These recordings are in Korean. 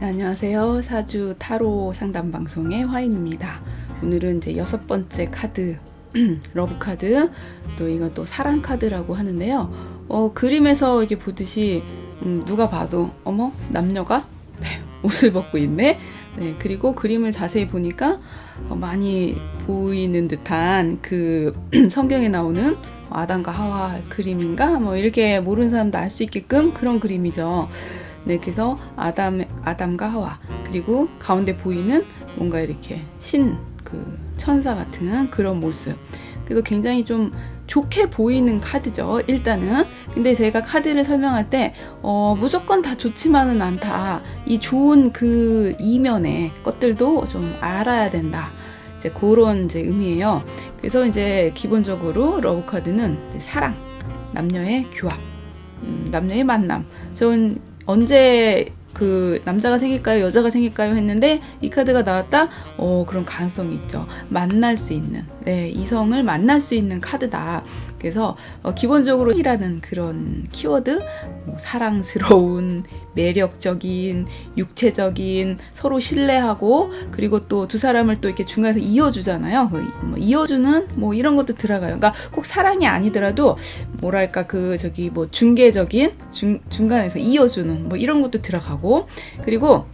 네, 안녕하세요. 사주 타로 상담 방송의 화인입니다. 오늘은 이제 여섯 번째 카드 러브 카드 또 이건 또 사랑 카드라고 하는데요. 어, 그림에서 이렇게 보듯이 음, 누가 봐도 어머 남녀가 네, 옷을 벗고 있네. 네, 그리고 그림을 자세히 보니까 어, 많이 보이는 듯한 그 성경에 나오는 아담과 하와 그림인가 뭐 이렇게 모르는 사람도 알 수 있게끔 그런 그림이죠. 네, 그래서 아담, 아담과 하와 그리고 가운데 보이는 뭔가 이렇게 신, 그 천사 같은 그런 모습. 그래서 굉장히 좀 좋게 보이는 카드죠. 일단은. 근데 제가 카드를 설명할 때, 어, 무조건 다 좋지만은 않다. 이 좋은 그 이면의 것들도 좀 알아야 된다. 이제 그런 이제 의미예요. 그래서 이제 기본적으로 러브 카드는 사랑, 남녀의 교합, 음, 남녀의 만남. 전 언제 그 남자가 생길까요? 여자가 생길까요? 했는데 이 카드가 나왔다? 어 그런 가능성이 있죠. 만날 수 있는 네 이성을 만날 수 있는 카드다. 그래서 어, 기본적으로 이라는 그런 키워드 뭐 사랑스러운 매력적인 육체적인 서로 신뢰하고 그리고 또 두 사람을 또 이렇게 중간에서 이어주잖아요. 그뭐 이어주는 뭐 이런 것도 들어가요. 그러니까 꼭 사랑이 아니더라도 뭐랄까 그 저기 뭐 중개적인 중, 중간에서 이어주는 뭐 이런 것도 들어가고 그리고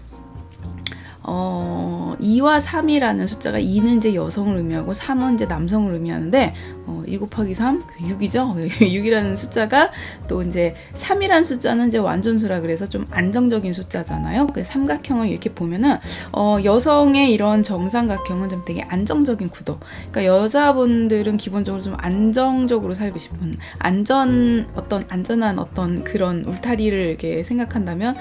어, 2와 3이라는 숫자가 2는 이제 여성을 의미하고 3은 이제 남성을 의미하는데 어, 2 곱하기 3 6이죠. 6이라는 숫자가 또 이제 3이라는 숫자는 이제 완전수라 그래서 좀 안정적인 숫자잖아요. 그 삼각형을 이렇게 보면은 어, 여성의 이런 정삼각형은 좀 되게 안정적인 구도. 그러니까 여자분들은 기본적으로 좀 안정적으로 살고 싶은 안전 어떤 안전한 어떤 그런 울타리를 이렇게 생각한다면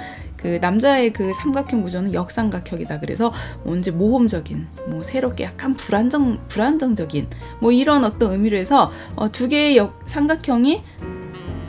그 남자의 그 삼각형 구조는 역삼각형이다. 그래서 언제 모험적인, 뭐 새롭게 약간 불안정 불안정적인 뭐 이런 어떤 의미로 해서 어, 두 개의 역 삼각형이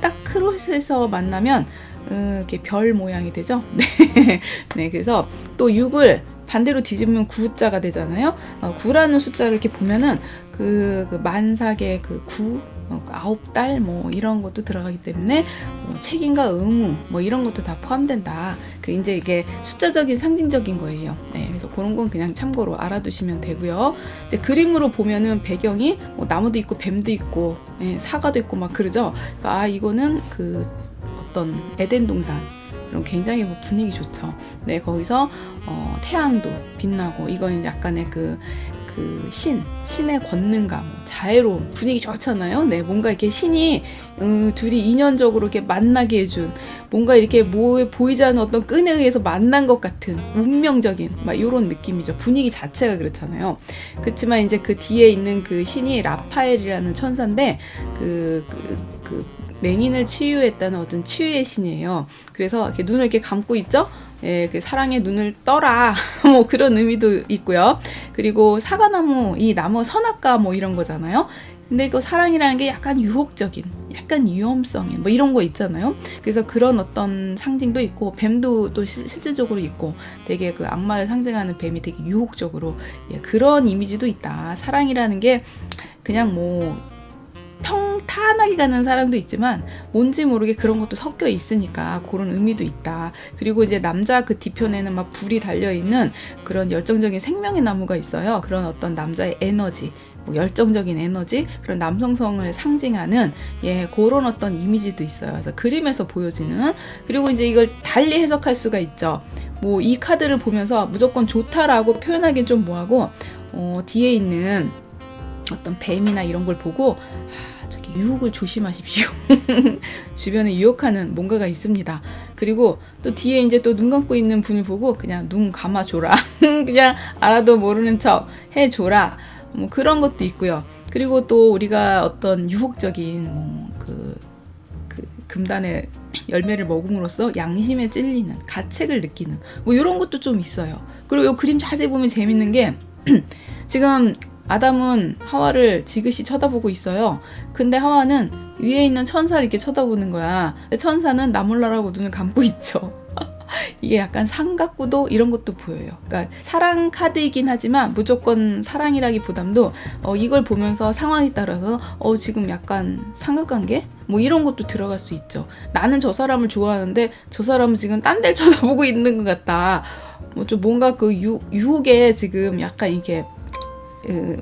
딱 크로스해서 만나면 음, 이렇게 별 모양이 되죠. 네, 네 그래서 또 6을 반대로 뒤집으면 구자가 되잖아요. 어, 구라는 숫자를 이렇게 보면은 그, 그 만삭의 그 구, 어, 아홉 달 뭐 이런 것도 들어가기 때문에 뭐 책임과 의무 뭐 이런 것도 다 포함된다. 그 이제 이게 숫자적인 상징적인 거예요. 네, 그래서 그런 건 그냥 참고로 알아두시면 되고요. 이제 그림으로 보면은 배경이 뭐 나무도 있고 뱀도 있고 예, 사과도 있고 막 그러죠. 그러니까 아 이거는 그 어떤 에덴 동산 그럼 굉장히 뭐 분위기 좋죠. 네, 거기서 어, 태양도 빛나고 이건 약간의 그, 그 신, 신의 권능감, 뭐 자애로움, 분위기 좋잖아요. 네, 뭔가 이렇게 신이 음, 둘이 인연적으로 이렇게 만나게 해준 뭔가 이렇게 뭐 보이지 않는 어떤 끈에 의해서 만난 것 같은 운명적인 막 이런 느낌이죠. 분위기 자체가 그렇잖아요. 그렇지만 이제 그 뒤에 있는 그 신이 라파엘이라는 천사인데 그, 그, 그 맹인을 치유했다는 어떤 치유의 신이에요. 그래서 이렇게 눈을 이렇게 감고 있죠. 예, 그 사랑의 눈을 떠라 뭐 그런 의미도 있고요. 그리고 사과나무 이 나무 선악과 뭐 이런 거잖아요. 근데 그 사랑이라는 게 약간 유혹적인, 약간 위험성인 뭐 이런 거 있잖아요. 그래서 그런 어떤 상징도 있고 뱀도 또 시, 실질적으로 있고 되게 그 악마를 상징하는 뱀이 되게 유혹적으로 예, 그런 이미지도 있다. 사랑이라는 게 그냥 뭐 평탄하게 가는 사랑도 있지만 뭔지 모르게 그런 것도 섞여 있으니까 그런 의미도 있다. 그리고 이제 남자 그 뒤편에는 막 불이 달려 있는 그런 열정적인 생명의 나무가 있어요. 그런 어떤 남자의 에너지, 뭐 열정적인 에너지, 그런 남성성을 상징하는 예 그런 어떤 이미지도 있어요. 그래서 그림에서 보여지는 그리고 이제 이걸 달리 해석할 수가 있죠. 뭐 이 카드를 보면서 무조건 좋다라고 표현하기는 좀 뭐하고 어, 뒤에 있는 어떤 뱀이나 이런 걸 보고 아, 저기 유혹을 조심하십시오. 주변에 유혹하는 뭔가가 있습니다. 그리고 또 뒤에 이제 또 눈 감고 있는 분을 보고 그냥 눈 감아줘라. 그냥 알아도 모르는 척 해줘라. 뭐 그런 것도 있고요. 그리고 또 우리가 어떤 유혹적인 뭐 그 그 금단의 열매를 먹음으로써 양심에 찔리는 가책을 느끼는 뭐 이런 것도 좀 있어요. 그리고 이 그림 자세히 보면 재밌는 게 지금 아담은 하와를 지그시 쳐다보고 있어요. 근데 하와는 위에 있는 천사를 이렇게 쳐다보는 거야. 천사는 나 몰라라고 눈을 감고 있죠. 이게 약간 삼각구도 이런 것도 보여요. 그러니까 사랑 카드이긴 하지만 무조건 사랑이라기보담도 어, 이걸 보면서 상황에 따라서 어, 지금 약간 삼각관계 뭐 이런 것도 들어갈 수 있죠. 나는 저 사람을 좋아하는데 저 사람은 지금 딴 데를 쳐다보고 있는 것 같다. 뭐 좀 뭔가 그 유, 유혹에 지금 약간 이게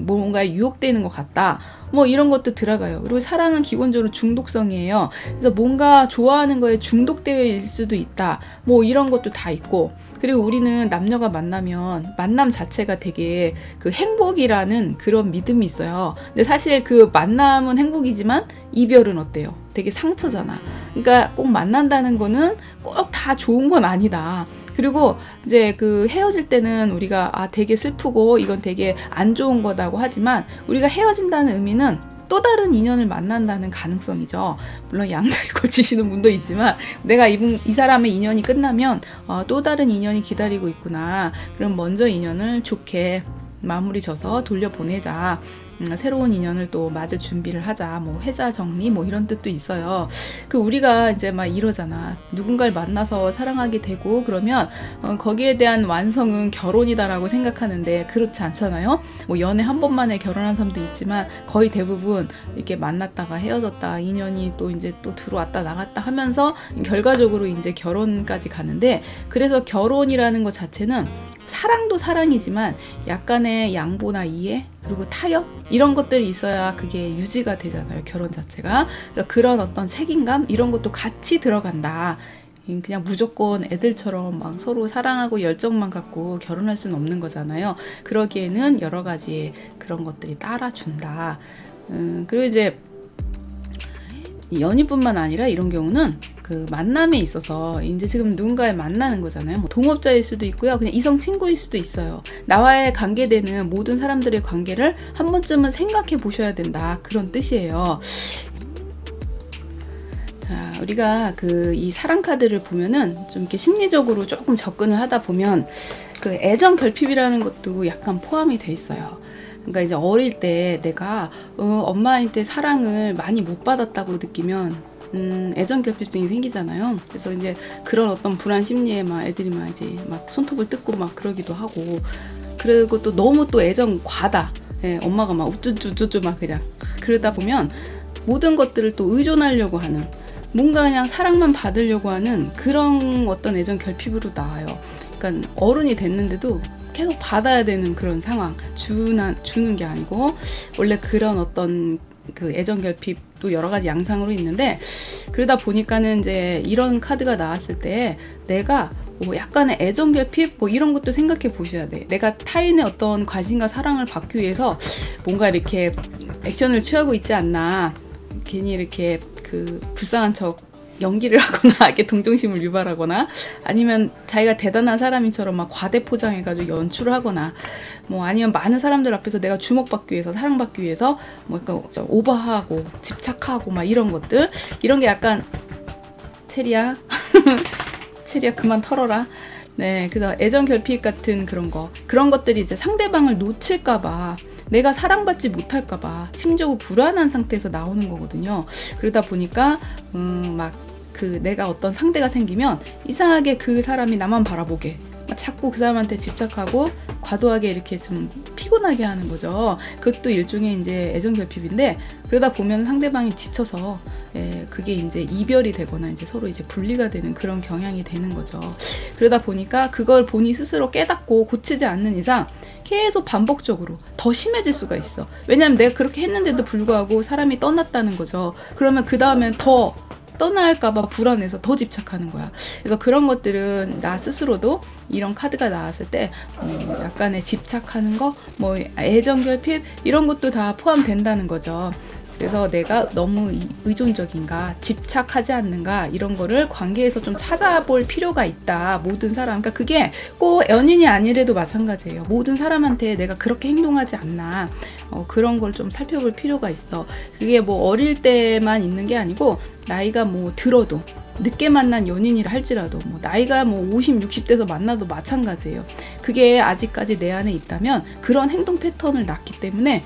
뭔가 유혹되는 것 같다. 뭐 이런 것도 들어가요. 그리고 사랑은 기본적으로 중독성이에요. 그래서 뭔가 좋아하는 거에 중독되어 있을 수도 있다. 뭐 이런 것도 다 있고. 그리고 우리는 남녀가 만나면 만남 자체가 되게 그 행복이라는 그런 믿음이 있어요. 근데 사실 그 만남은 행복이지만 이별은 어때요? 되게 상처잖아. 그러니까 꼭 만난다는 거는 꼭 다 좋은 건 아니다. 그리고 이제 그 헤어질 때는 우리가 아 되게 슬프고 이건 되게 안 좋은 거다고 하지만 우리가 헤어진다는 의미는 또 다른 인연을 만난다는 가능성이죠. 물론 양다리 걸치시는 분도 있지만 내가 이분 이 사람의 인연이 끝나면 어, 또 다른 인연이 기다리고 있구나. 그럼 먼저 인연을 좋게 마무리 져서 돌려보내자. 음, 새로운 인연을 또 맞을 준비를 하자. 뭐 회자 정리 뭐 이런 뜻도 있어요. 그 우리가 이제 막 이러잖아. 누군가를 만나서 사랑하게 되고 그러면 어, 거기에 대한 완성은 결혼이다라고 생각하는데 그렇지 않잖아요. 뭐 연애 한 번만에 결혼한 사람도 있지만 거의 대부분 이렇게 만났다가 헤어졌다 인연이 또 이제 또 들어왔다 나갔다 하면서 결과적으로 이제 결혼까지 가는데 그래서 결혼이라는 것 자체는 사랑도 사랑이지만 약간의 양보나 이해 그리고 타협? 이런 것들이 있어야 그게 유지가 되잖아요 결혼 자체가. 그러니까 그런 어떤 책임감? 이런 것도 같이 들어간다. 그냥 무조건 애들처럼 막 서로 사랑하고 열정만 갖고 결혼할 수는 없는 거잖아요. 그러기에는 여러 가지 그런 것들이 따라준다. 음, 그리고 이제 연인뿐만 아니라 이런 경우는 그 만남에 있어서 이제 지금 누군가를 만나는 거잖아요. 뭐 동업자일 수도 있고요. 그냥 이성 친구일 수도 있어요. 나와의 관계되는 모든 사람들의 관계를 한 번쯤은 생각해 보셔야 된다. 그런 뜻이에요. 자, 우리가 그 이 사랑 카드를 보면은 좀 이렇게 심리적으로 조금 접근을 하다 보면 그 애정 결핍이라는 것도 약간 포함이 돼 있어요. 그러니까 이제 어릴 때 내가 어, 엄마한테 사랑을 많이 못 받았다고 느끼면 음, 애정 결핍증이 생기잖아요. 그래서 이제 그런 어떤 불안 심리에 막 애들이 막 이제 막 손톱을 뜯고 막 그러기도 하고 그리고 또 너무 또 애정 과다. 예, 엄마가 막 우쭈쭈쭈쭈 막 그냥 그러다 보면 모든 것들을 또 의존하려고 하는 뭔가 그냥 사랑만 받으려고 하는 그런 어떤 애정 결핍으로 나와요. 그러니까 어른이 됐는데도 계속 받아야 되는 그런 상황 주는 주는 게 아니고 원래 그런 어떤 그 애정 결핍도 여러 가지 양상으로 있는데 그러다 보니까는 이제 이런 카드가 나왔을 때 내가 뭐 약간의 애정 결핍 뭐 이런 것도 생각해 보셔야 돼. 내가 타인의 어떤 관심과 사랑을 받기 위해서 뭔가 이렇게 액션을 취하고 있지 않나. 괜히 이렇게 그 불쌍한 척 연기를 하거나 이렇게 동정심을 유발하거나 아니면 자기가 대단한 사람인처럼 막 과대 포장해가지고 연출을 하거나 뭐 아니면 많은 사람들 앞에서 내가 주목받기 위해서 사랑받기 위해서 뭐 약간 오버하고 집착하고 막 이런 것들? 이런 게 약간 체리야? 체리야 그만 털어라. 네 그래서 애정 결핍 같은 그런 거. 그런 것들이 이제 상대방을 놓칠까봐 내가 사랑받지 못할까봐 심적으로 불안한 상태에서 나오는 거거든요. 그러다 보니까 음, 막 그 내가 어떤 상대가 생기면 이상하게 그 사람이 나만 바라보게 자꾸 그 사람한테 집착하고 과도하게 이렇게 좀 피곤하게 하는 거죠. 그것도 일종의 이제 애정 결핍인데 그러다 보면 상대방이 지쳐서 예, 그게 이제 이별이 되거나 이제 서로 이제 분리가 되는 그런 경향이 되는 거죠. 그러다 보니까 그걸 본인 스스로 깨닫고 고치지 않는 이상 계속 반복적으로 더 심해질 수가 있어. 왜냐하면 내가 그렇게 했는데도 불구하고 사람이 떠났다는 거죠. 그러면 그 다음엔 더 떠날까봐 불안해서 더 집착하는 거야. 그래서 그런 것들은 나 스스로도 이런 카드가 나왔을 때 음, 약간의 집착하는 거, 뭐 애정 결핍 이런 것도 다 포함된다는 거죠. 그래서 내가 너무 의존적인가, 집착하지 않는가 이런 거를 관계에서 좀 찾아볼 필요가 있다. 모든 사람, 그러니까 그게 꼭 연인이 아니래도 마찬가지예요. 모든 사람한테 내가 그렇게 행동하지 않나 어, 그런 걸 좀 살펴볼 필요가 있어. 그게 뭐 어릴 때만 있는 게 아니고 나이가 뭐 들어도 늦게 만난 연인이라 할지라도 뭐 나이가 뭐 50, 60대에서 만나도 마찬가지예요. 그게 아직까지 내 안에 있다면 그런 행동 패턴을 낳기 때문에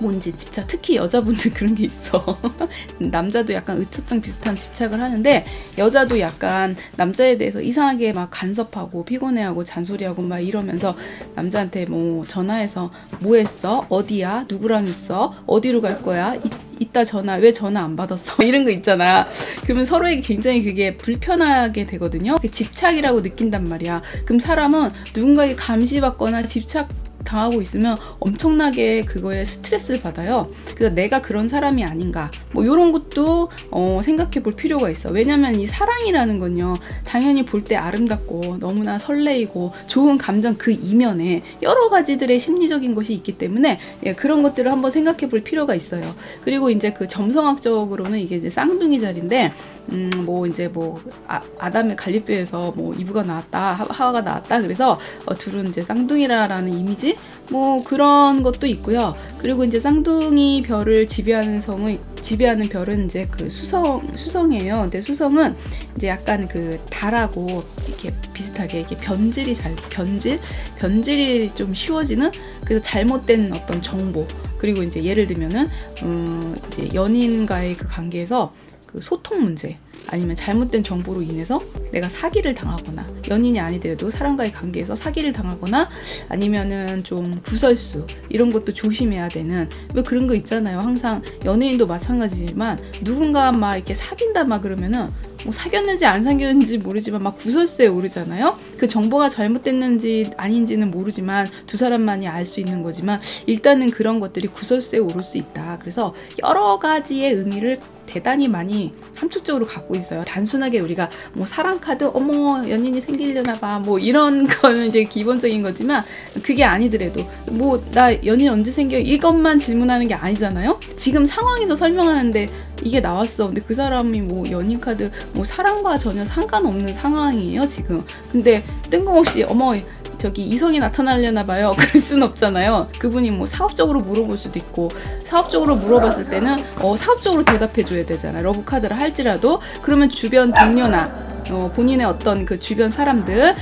뭔지 집착 특히 여자분들 그런 게 있어. 남자도 약간 의처증 비슷한 집착을 하는데 여자도 약간 남자에 대해서 이상하게 막 간섭하고 피곤해하고 잔소리하고 막 이러면서 남자한테 뭐 전화해서 뭐 했어? 어디야? 누구랑 있어? 어디로 갈 거야? 이, 이따 전화 왜 전화 안 받았어? 이런 거 있잖아. 그러면 서로에게 굉장히 그게 불편하게 되거든요. 집착이라고 느낀단 말이야. 그럼 사람은 누군가에게 감시받거나 집착 당하고 있으면 엄청나게 그거에 스트레스를 받아요. 그래서 내가 그런 사람이 아닌가. 뭐 이런 것도 어, 생각해 볼 필요가 있어. 왜냐면 이 사랑이라는 건요. 당연히 볼 때 아름답고 너무나 설레이고 좋은 감정 그 이면에 여러 가지들의 심리적인 것이 있기 때문에 예, 그런 것들을 한번 생각해 볼 필요가 있어요. 그리고 이제 그 점성학적으로는 이게 이제 쌍둥이 자리인데 음, 뭐 이제 뭐 아, 아담의 갈립뼈에서 뭐 이브가 나왔다 하와가 나왔다 그래서 어, 둘은 이제 쌍둥이라라는 이미지 뭐 그런 것도 있고요. 그리고 이제 쌍둥이 별을 지배하는 성은 지배하는 별은 이제 그 수성 수성이에요. 근데 수성은 이제 약간 그 달하고 이렇게 비슷하게 이렇게 변질이 잘 변질 변질이 좀 쉬워지는 그래서 잘못된 어떤 정보 그리고 이제 예를 들면은 음 이제 연인과의 그 관계에서 그 소통 문제 아니면 잘못된 정보로 인해서 내가 사기를 당하거나 연인이 아니더라도 사람과의 관계에서 사기를 당하거나 아니면은 좀 구설수 이런 것도 조심해야 되는 왜 그런 거 있잖아요. 항상 연예인도 마찬가지지만 누군가 막 이렇게 사귄다 막 그러면은 뭐 사귀었는지 안 사귀었는지 모르지만 막 구설수에 오르잖아요. 그 정보가 잘못됐는지 아닌지는 모르지만 두 사람만이 알 수 있는 거지만 일단은 그런 것들이 구설수에 오를 수 있다. 그래서 여러 가지의 의미를 대단히 많이 함축적으로 갖고 있어요. 단순하게 우리가 뭐 사랑 카드 어머 연인이 생기려나 봐 뭐 이런 거는 이제 기본적인 거지만 그게 아니더라도 뭐 나 연인 언제 생겨 이것만 질문하는 게 아니잖아요. 지금 상황에서 설명하는데 이게 나왔어. 근데 그 사람이 뭐 연인 카드 뭐 사랑과 전혀 상관없는 상황이에요 지금. 근데 뜬금없이 어머 저기 이성이 나타나려나 봐요. 그럴 순 없잖아요. 그분이 뭐 사업적으로 물어볼 수도 있고 사업적으로 물어봤을 때는 어, 사업적으로 대답해 줘야 되잖아. 러브 카드를 할지라도 그러면 주변 동료나 어, 본인의 어떤 그 주변 사람들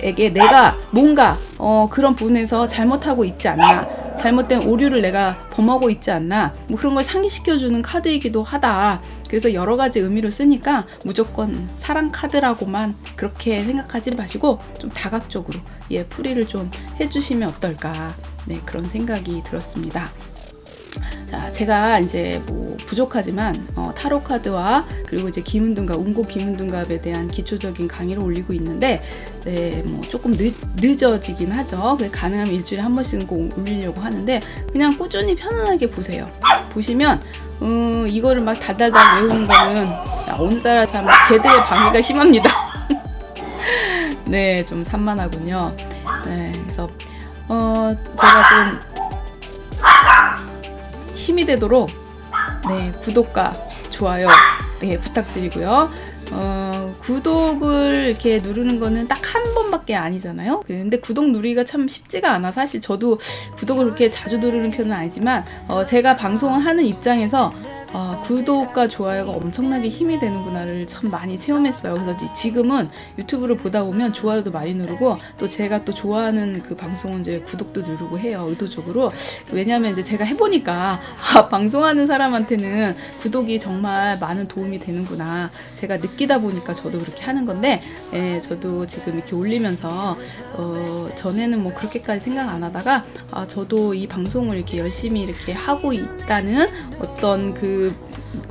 에게 내가 뭔가 어, 그런 부분에서 잘못하고 있지 않나 잘못된 오류를 내가 범하고 있지 않나. 뭐 그런 걸 상기시켜주는 카드이기도 하다. 그래서 여러 가지 의미로 쓰니까 무조건 사랑 카드라고만 그렇게 생각하지 마시고 좀 다각적으로 예 풀이를 좀 해주시면 어떨까. 네 그런 생각이 들었습니다. 자, 제가 이제 뭐 부족하지만 어, 타로 카드와 그리고 이제 기문둔갑, 운고 기문둔갑에 대한 기초적인 강의를 올리고 있는데 네, 뭐 조금 늦, 늦어지긴 하죠. 가능하면 일주일에 한 번씩은 꼭 올리려고 하는데 그냥 꾸준히 편안하게 보세요. 보시면 음, 이거를 막 달달달 외우는 거는 오늘따라 참 개들의 방해가 심합니다. 네, 좀 산만하군요. 네, 그래서 어, 제가 좀 힘이 되도록 네, 구독과 좋아요 예, 부탁드리고요. 어, 구독을 이렇게 누르는 거는 딱 한 번밖에 아니잖아요. 근데 구독 누리기가 참 쉽지가 않아. 사실 저도 구독을 그렇게 자주 누르는 편은 아니지만 어, 제가 방송을 하는 입장에서 아, 구독과 좋아요가 엄청나게 힘이 되는구나를 참 많이 체험했어요. 그래서 지금은 유튜브를 보다 보면 좋아요도 많이 누르고 또 제가 또 좋아하는 그 방송은 이제 구독도 누르고 해요. 의도적으로. 왜냐하면 이제 제가 해보니까 아, 방송하는 사람한테는 구독이 정말 많은 도움이 되는구나. 제가 느끼다 보니까 저도 그렇게 하는 건데, 예, 저도 지금 이렇게 올리면서 어, 전에는 뭐 그렇게까지 생각 안 하다가 아, 저도 이 방송을 이렇게 열심히 이렇게 하고 있다는 어떤 그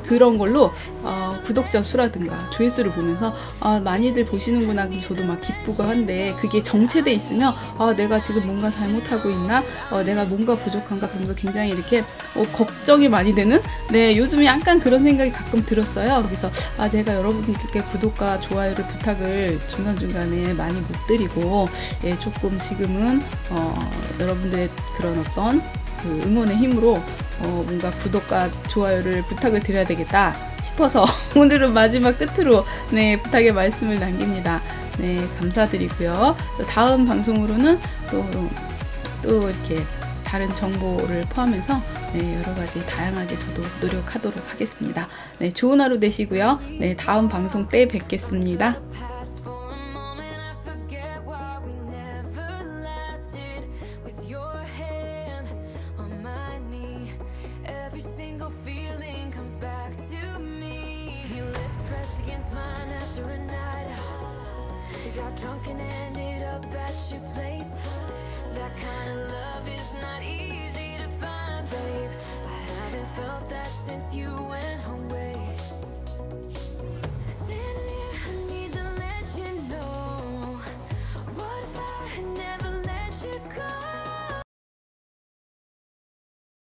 그런 걸로 어, 구독자 수라든가 조회수를 보면서 아, 많이들 보시는구나. 그럼 저도 막 기쁘고 한데 그게 정체돼 있으면 아, 내가 지금 뭔가 잘못하고 있나? 어, 내가 뭔가 부족한가? 그러면서 굉장히 이렇게 어, 걱정이 많이 되는? 네 요즘에 약간 그런 생각이 가끔 들었어요. 그래서 아 제가 여러분들께 구독과 좋아요를 부탁을 중간중간에 많이 못 드리고 예, 조금 지금은 어, 여러분들의 그런 어떤 그 응원의 힘으로 어, 뭔가 구독과 좋아요를 부탁을 드려야 되겠다 싶어서 오늘은 마지막 끝으로 네 부탁의 말씀을 남깁니다. 네 감사드리고요. 다음 방송으로는 또 또 이렇게 다른 정보를 포함해서 네, 여러 가지 다양하게 저도 노력하도록 하겠습니다. 네, 좋은 하루 되시고요. 네, 다음 방송 때 뵙겠습니다. pressed against mine after a night We got drunk and ended up at your place. That kind of love is not easy to find, babe. I haven't felt that since you went home